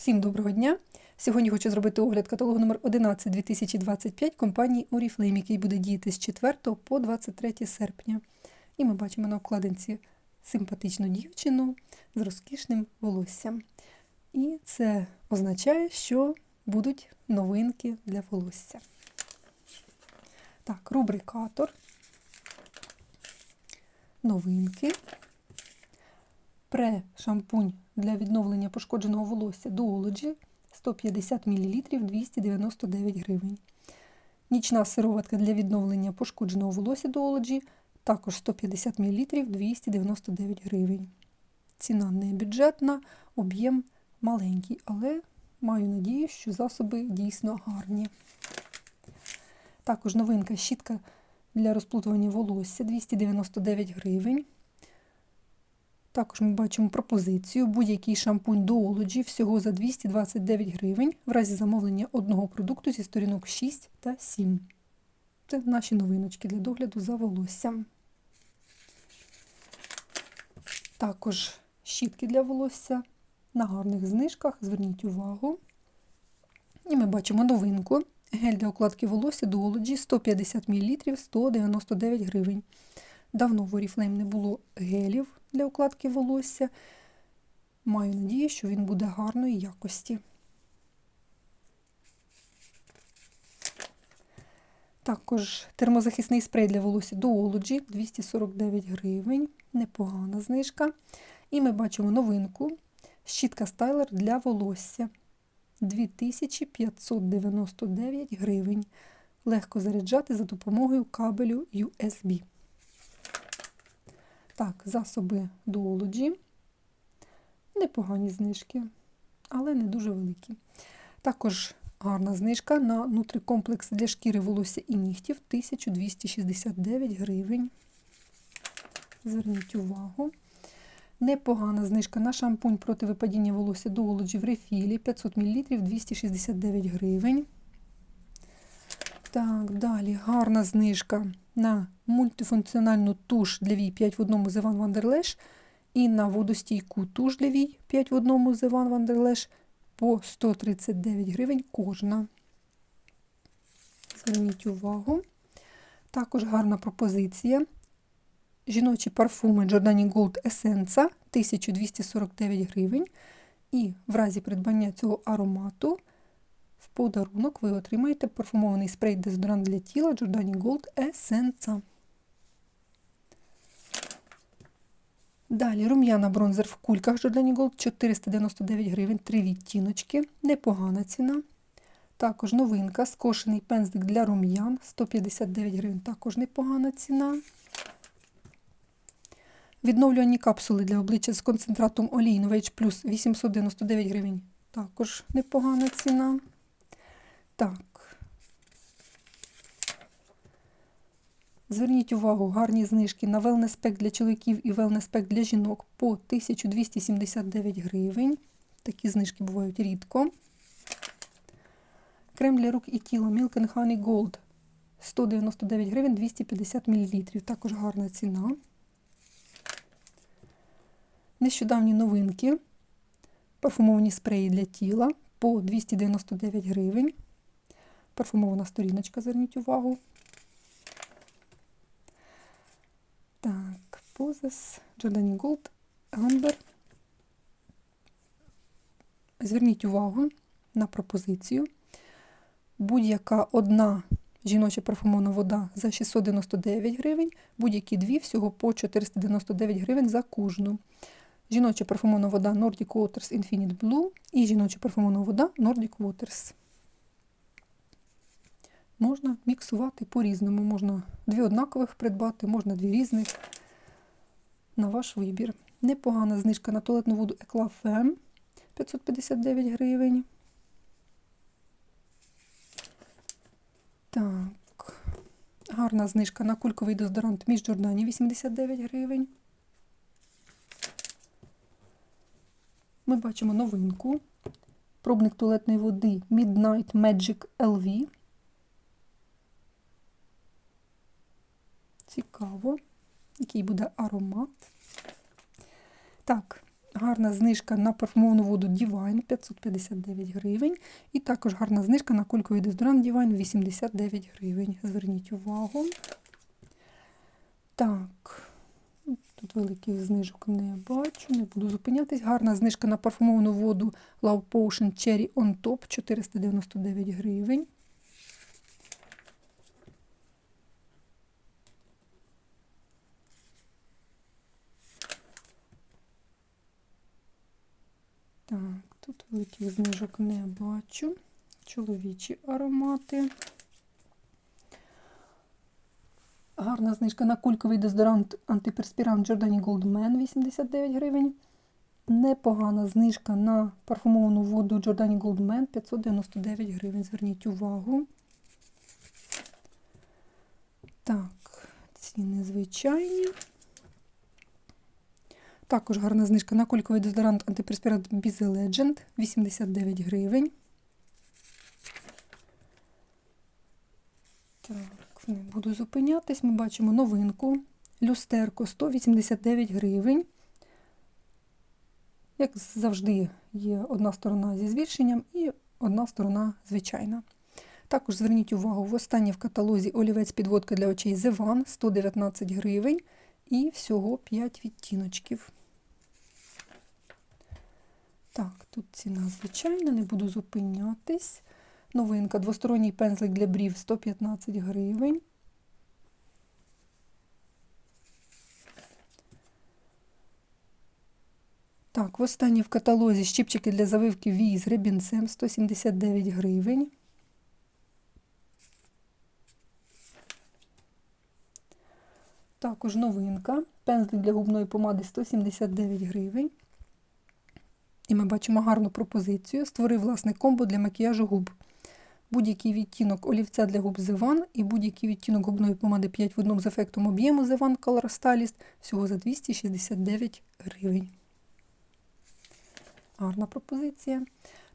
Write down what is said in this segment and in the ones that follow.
Всім доброго дня! Сьогодні хочу зробити огляд каталогу номер 11 2025 компанії Oriflame, який буде діяти з 4 по 23 серпня. І ми бачимо на обкладинці симпатичну дівчину з розкішним волоссям. І це означає, що будуть новинки для волосся. Так, рубрикатор. Новинки. Пре-шампунь для відновлення пошкодженого волосся Duology 150 мл 299 гривень. Нічна сироватка для відновлення пошкодженого волосся Duology також 150 мл 299 гривень. Ціна не бюджетна, об'єм маленький, але маю надію, що засоби дійсно гарні. Також новинка щітка для розплутування волосся 299 гривень. Також ми бачимо пропозицію будь-який шампунь Duology всього за 229 гривень в разі замовлення одного продукту зі сторінок 6 та 7. Це наші новиночки для догляду за волоссям. Також щітки для волосся на гарних знижках. Зверніть увагу. І ми бачимо новинку. Гель для укладки волосся Duology 150 мл 199 гривень. Давно в Oriflame не було гелів для укладки волосся. Маю надію, що він буде гарної якості. Також термозахисний спрей для волосся Duology 249 гривень. Непогана знижка. І ми бачимо новинку. Щітка стайлер для волосся 2599 гривень. Легко заряджати за допомогою кабелю USB. Так, засоби Duology. Непогані знижки, але не дуже великі. Також гарна знижка на нутрикомплекс для шкіри волосся і нігтів 1269 гривень. Зверніть увагу. Непогана знижка на шампунь проти випадіння волосся Duology в рефілі 500 мл 269 гривень. Так, далі гарна знижка на мультифункціональну туш для вій 5 в одному з Іван Вандерлеш і на водостійку туш для вій 5 в одному з Іван Вандерлеш по 139 гривень кожна. Зверніть увагу. Також гарна пропозиція. Жіночі парфуми Giordani Gold Essence 1249 гривень. І в разі придбання цього аромату подарунок ви отримаєте парфумований спрей дезодорант для тіла Giordani Gold Essence. Далі рум'яна бронзер в кульках Giordani Gold 499 гривень, 3 відтіночки. Непогана ціна. Також новинка, скошений пензлик для рум'ян 159 гривень, також непогана ціна. Відновлювані капсули для обличчя з концентратом олій Novage Plus 899 гривень. Також непогана ціна. Так. Зверніть увагу, гарні знижки на велнес-пек для чоловіків і велнес-пек для жінок по 1279 гривень. Такі знижки бувають рідко. Крем для рук і тіла Milk and Honey Gold 199 гривень 250 мл. Також гарна ціна. Нещодавні новинки. Парфумовані спреї для тіла по 299 гривень. Парфумована сторіночка, зверніть увагу. Так, Позес, Giordani Gold, Amber. Зверніть увагу на пропозицію. Будь-яка одна жіноча парфумована вода за 699 гривень, будь-які дві всього по 499 гривень за кожну. Жіноча парфумована вода Nordic Waters Infinite Blue і жіноча парфумована вода Nordic Waters. Можна міксувати по-різному. Можна дві однакових придбати, можна дві різних. На ваш вибір. Непогана знижка на туалетну воду Eclafem 559 гривень. Так, гарна знижка на кульковий дезодорант між Джордані 89 гривень. Ми бачимо новинку. Пробник туалетної води Midnight Magic LV. Цікаво, який буде аромат. Так, гарна знижка на парфумовану воду Divine 559 гривень. І також гарна знижка на кульковий дезодорант Divine 89 гривень. Зверніть увагу. Так, тут великих знижок не бачу, не буду зупинятись. Гарна знижка на парфумовану воду Love Potion Cherry On Top 499 гривень. Так, тут великих знижок не бачу. Чоловічі аромати. Гарна знижка на кульковий дезодорант антиперспірант Giordani Goldman 89 гривень. Непогана знижка на парфумовану воду Giordani Goldman 599 гривень. Зверніть увагу. Так, ціни звичайні. Також гарна знижка на кульковий дезодорант антиперспірант Busy Legend 89 гривень. Так, не буду зупинятись. Ми бачимо новинку. Люстерко 189 гривень. Як завжди, є одна сторона зі збільшенням і одна сторона звичайна. Також зверніть увагу, в останній в каталозі олівець підводка для очей Зеван 119 гривень і всього 5 відтіночків. Так, тут ціна звичайна, не буду зупинятись. Новинка, двосторонній пензлик для брів 115 гривень. Так, в останній в каталозі щипчики для завивки вій з ребінцем 179 гривень. Також новинка. Пензлик для губної помади 179 гривень. І ми бачимо гарну пропозицію. Створив власне комбо для макіяжу губ. Будь-який відтінок олівця для губ Zevan і будь-який відтінок губної помади 5 в одному з ефектом об'єму Zevan Color Stylist всього за 269 гривень. Гарна пропозиція.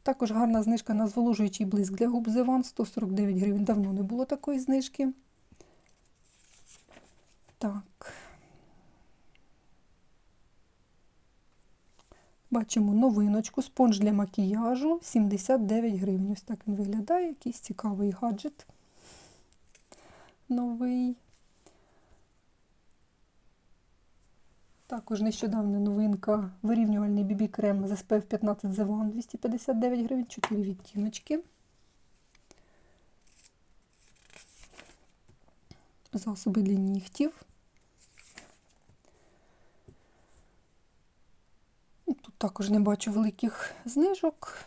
Також гарна знижка на зволожуючий блиск для губ Zevan 149 гривень. Давно не було такої знижки. Так. Бачимо новиночку, спонж для макіяжу 79 гривень. Ось так він виглядає, якийсь цікавий гаджет. Новий. Також нещодавня новинка вирівнювальний BB-крем з SPF 15 The One 259 гривень, 4 відтіночки. Засоби для нігтів. Тут також не бачу великих знижок,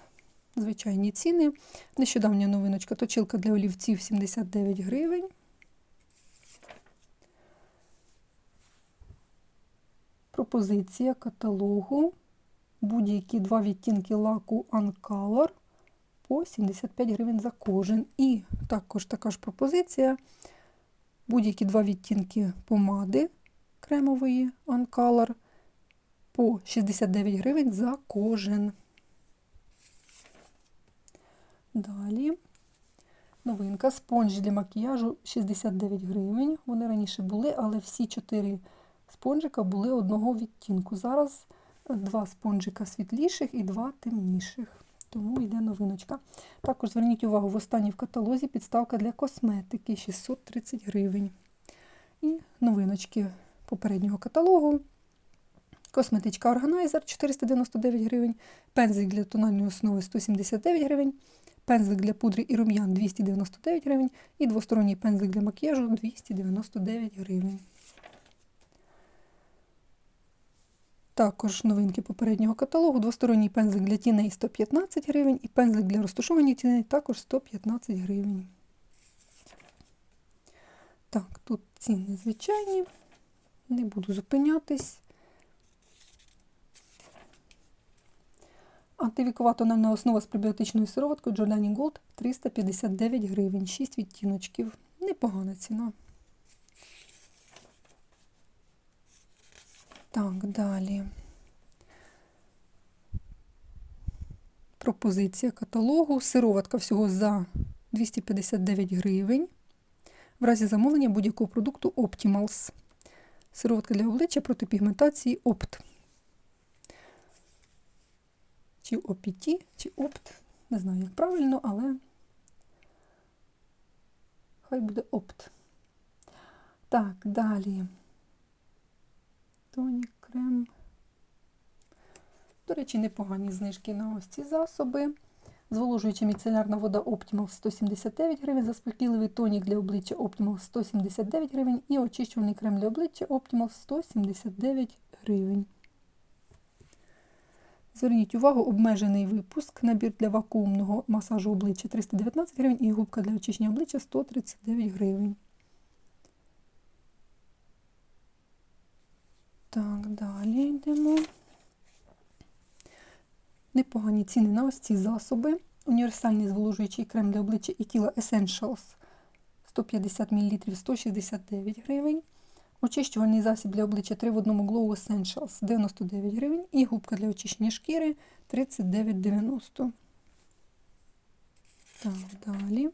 звичайні ціни. Нещодавня новиночка точилка для олівців 79 гривень. Пропозиція каталогу. Будь-які два відтінки лаку Uncolor по 75 гривень за кожен. І також така ж пропозиція. Будь-які два відтінки помади кремової Uncolor по 69 гривень за кожен. Далі новинка спонжі для макіяжу 69 гривень. Вони раніше були, але всі чотири спонжика були одного відтінку. Зараз два спонжика світліших і два темніших. Тому йде новиночка. Також зверніть увагу, в останній в каталозі підставка для косметики 630 гривень. І новиночки попереднього каталогу. Косметичка Organizer 499 гривень, пензлик для тональної основи 179 гривень, пензлик для пудри і рум'ян 299 гривень і двосторонній пензлик для макіяжу 299 гривень. Також новинки попереднього каталогу, двосторонній пензлик для тіней 115 гривень і пензлик для розташування тіней також 115 гривень. Так, тут ціни звичайні, не буду зупинятись. Антивікова тональна основа з пребіотичною сироваткою Giordani Gold 359 гривень, 6 відтіночків. Непогана ціна. Так, далі. Пропозиція каталогу. Сироватка всього за 259 гривень. В разі замовлення будь-якого продукту Optimals. Сироватка для обличчя проти пігментації Opt. Чи опіті, чи опт. Не знаю, як правильно, але хай буде опт. Так, далі. Тонік, крем. До речі, непогані знижки на ось ці засоби. Зволожуюча міцелярна вода Optimal 179 гривень, заспокійливий тонік для обличчя Optimal 179 гривень і очищувальний крем для обличчя Optimal 179 гривень. Зверніть увагу, обмежений випуск, набір для вакуумного масажу обличчя 319 гривень і губка для очищення обличчя 139 гривень. Так, далі йдемо. Непогані ціни на ось ці засоби. Універсальний зволожуючий крем для обличчя і тіла Essentials 150 мл 169 гривень. Очищувальний засіб для обличчя 3 в одному Glow Essentials 99 гривень. І губка для очищення шкіри 39,90. Так, далі.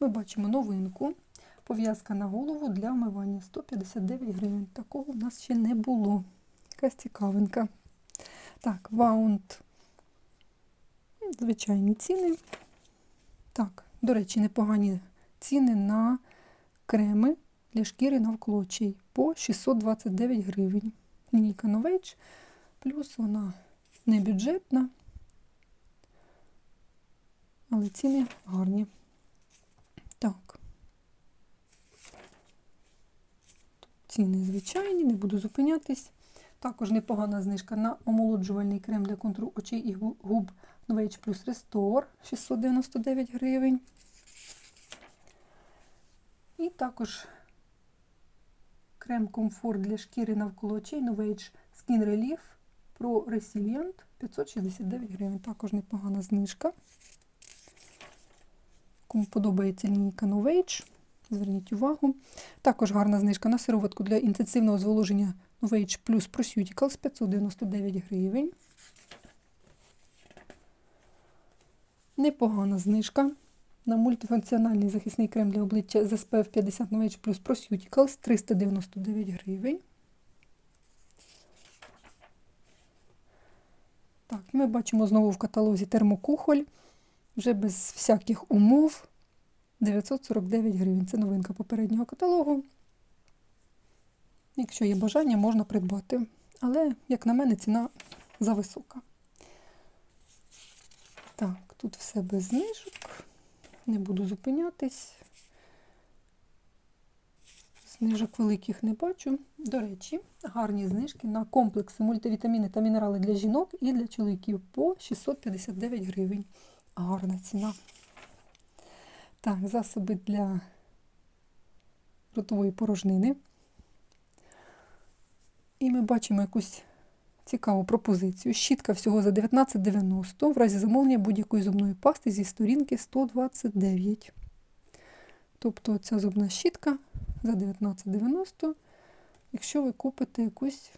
Ми бачимо новинку. Пов'язка на голову для вмивання 159 гривень. Такого в нас ще не було. Якась цікавинка. Так, ваунт. Звичайні ціни. Так, до речі, непогані ціни на креми для шкіри навколочий по 629 гривень. Лінійка Novage, плюс вона не бюджетна, але ціни гарні. Так. Ціни звичайні, не буду зупинятись. Також непогана знижка на омолоджувальний крем для контуру очей і губ Novage Plus Restore 699 гривень. І також крем комфорт для шкіри навколо очей Novage Skin Relief Pro Resilient 569 гривень. Також непогана знижка. Кому подобається лінійка Novage, зверніть увагу. Також гарна знижка на сироватку для інтенсивного зволоження Novage Plus Prosuticals 599 гривень. Непогана знижка на мультифункціональний захисний крем для обличчя з SPF 50 Novage Plus Prosuticals 399 гривень. Так, і ми бачимо знову в каталозі термокухоль, вже без всяких умов 949 гривень. Це новинка попереднього каталогу. Якщо є бажання, можна придбати. Але, як на мене, ціна зависока. Так, тут все без знижок. Не буду зупинятись. Знижок великих не бачу. До речі, гарні знижки на комплекси мультивітаміни та мінерали для жінок і для чоловіків по 659 гривень. Гарна ціна. Так, засоби для ротової порожнини. І ми бачимо якусь цікаву пропозицію. Щітка всього за 19,90 в разі замовлення будь-якої зубної пасти зі сторінки 129. Тобто ця зубна щітка за 19,90, якщо ви купите якусь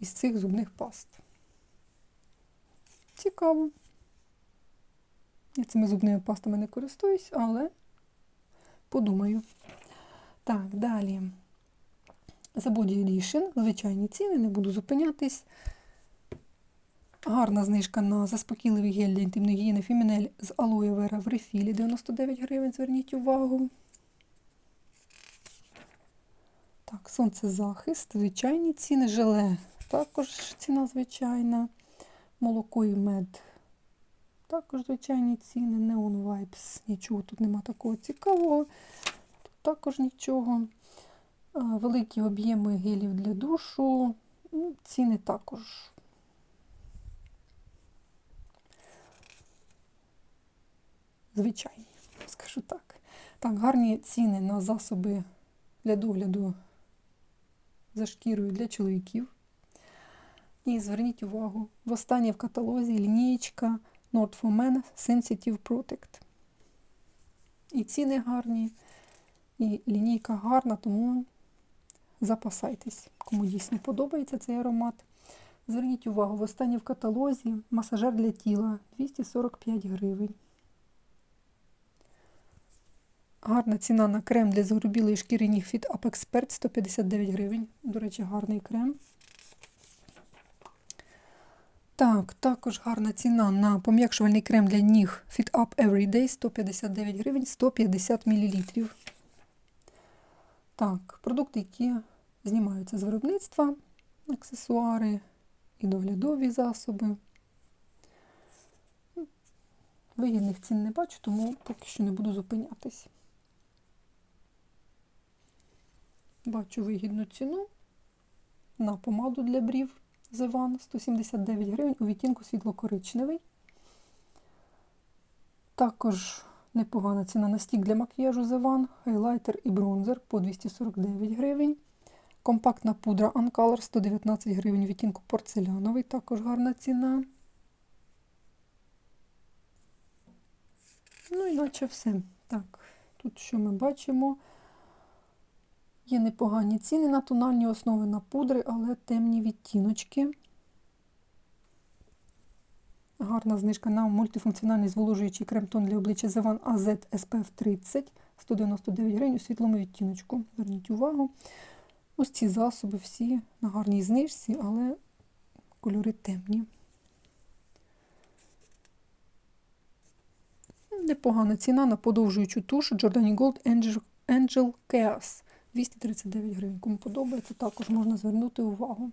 із цих зубних паст. Цікаво. Я цими зубними пастами не користуюсь, але подумаю. Так, далі. The Body Edition, звичайні ціни, не буду зупинятись. Гарна знижка на заспокійливий гель для інтимної гігієни Фімінель з алоє вера в рефілі 99 гривень, зверніть увагу. Так, сонцезахист, звичайні ціни, желе. Також ціна звичайна. Молоко і мед. Також звичайні ціни. Neon Vibes. Нічого тут нема такого цікавого. Тут також нічого. Великі об'єми гелів для душу. Ну, ціни також. Звичайні, скажу так. Так, гарні ціни на засоби для догляду за шкірою для чоловіків. І зверніть увагу, в останній в каталозі лінієчка Nord for Men Sensitive Protect. І ціни гарні, і лінійка гарна, тому запасайтесь, кому дійсно подобається цей аромат. Зверніть увагу, в останній в каталозі масажер для тіла 245 гривень. Гарна ціна на крем для загрубілої шкіри ніг від Apexpert 159 гривень. До речі, гарний крем. Так, також гарна ціна на пом'якшувальний крем для ніг Fit Up Everyday 159 гривень 150 мл. Так, продукти, які знімаються з виробництва, аксесуари і доглядові засоби. Вигідних цін не бачу, тому поки що не буду зупинятись. Бачу вигідну ціну на помаду для брів One 179 гривень у відтінку світло-коричневий. Також непогана ціна на стік для макіяжу The One, хайлайтер і бронзер по 249 гривень. Компактна пудра Uncolor 119 гривень відтінку порцеляновий, також гарна ціна. Ну, іначе все. Так, тут що ми бачимо? Є непогані ціни на тональні основи на пудри, але темні відтіночки. Гарна знижка на мультифункціональний зволожуючий крем-тон для обличчя Zevan AZ SPF 30 199 гривень у світлому відтіночку. Зверніть увагу. Ось ці засоби всі на гарній знижці, але кольори темні. Непогана ціна на подовжуючу туш Giordani Gold Angel, Angel Chaos 239 гривень. Кому подобається, також можна звернути увагу.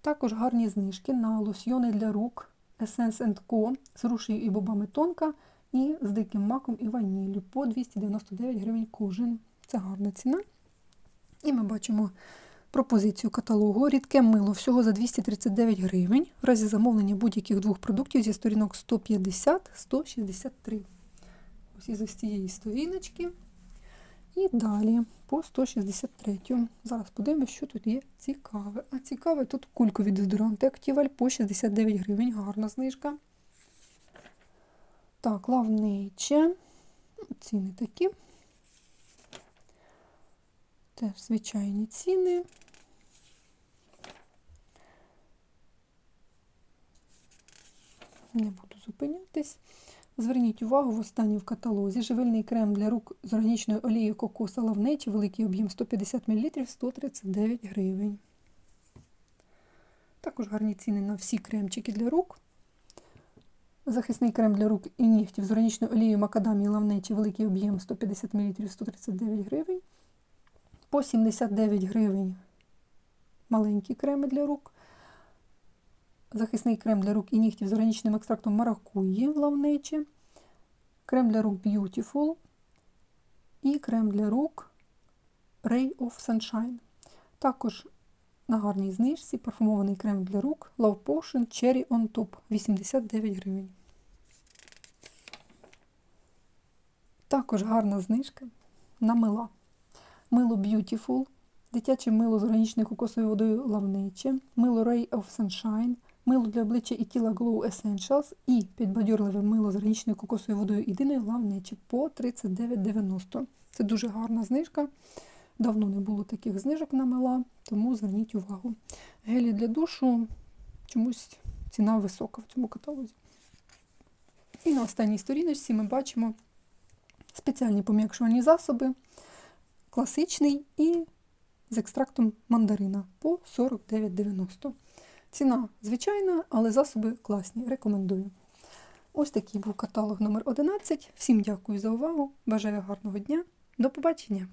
Також гарні знижки на лосьйони для рук Essence Co з рушею і бобами тонка і з диким маком і ваніллю по 299 гривень кожен. Це гарна ціна. І ми бачимо пропозицію каталогу. Рідке мило всього за 239 гривень. В разі замовлення будь-яких двох продуктів зі сторінок 150-163. Ось із цієї сторіночки. І далі по 163. Зараз подивимося, що тут є цікаве. А цікаве тут кулькові дезодоранти Актіваль по 69 гривень. Гарна знижка. Так, лавниче. Ціни такі. Теж звичайні ціни. Не буду зупинятись. Зверніть увагу, в останній в каталозі живильний крем для рук з органічною олією кокоса лавнечі, великий об'єм 150 мл 139 гривень. Також гарні ціни на всі кремчики для рук. Захисний крем для рук і нігтів з органічною олією макадамії лавнечі, великий об'єм 150 мл 139 гривень. По 79 гривень маленькі креми для рук. Захисний крем для рук і нігтів з органічним екстрактом маракуї лавнечі. Крем для рук Beautiful. І крем для рук Ray of Sunshine. Також на гарній знижці парфумований крем для рук Love Potion Cherry on Top 89 гривень. Також гарна знижка на мила. Мило Beautiful, дитяче мило з органічною кокосовою водою лавниче, мило Ray of Sunshine, мило для обличчя і тіла Glow Essentials і підбадьорливе мило з органічною кокосовою водою єдиною лавниче по 39,90. Це дуже гарна знижка. Давно не було таких знижок на мила, тому зверніть увагу. Гелі для душу чомусь ціна висока в цьому каталозі. І на останній сторіночці ми бачимо спеціальні пом'якшувальні засоби, класичний і з екстрактом мандарина по 49,90. Ціна звичайна, але засоби класні. Рекомендую. Ось такий був каталог номер 11. Всім дякую за увагу. Бажаю гарного дня. До побачення!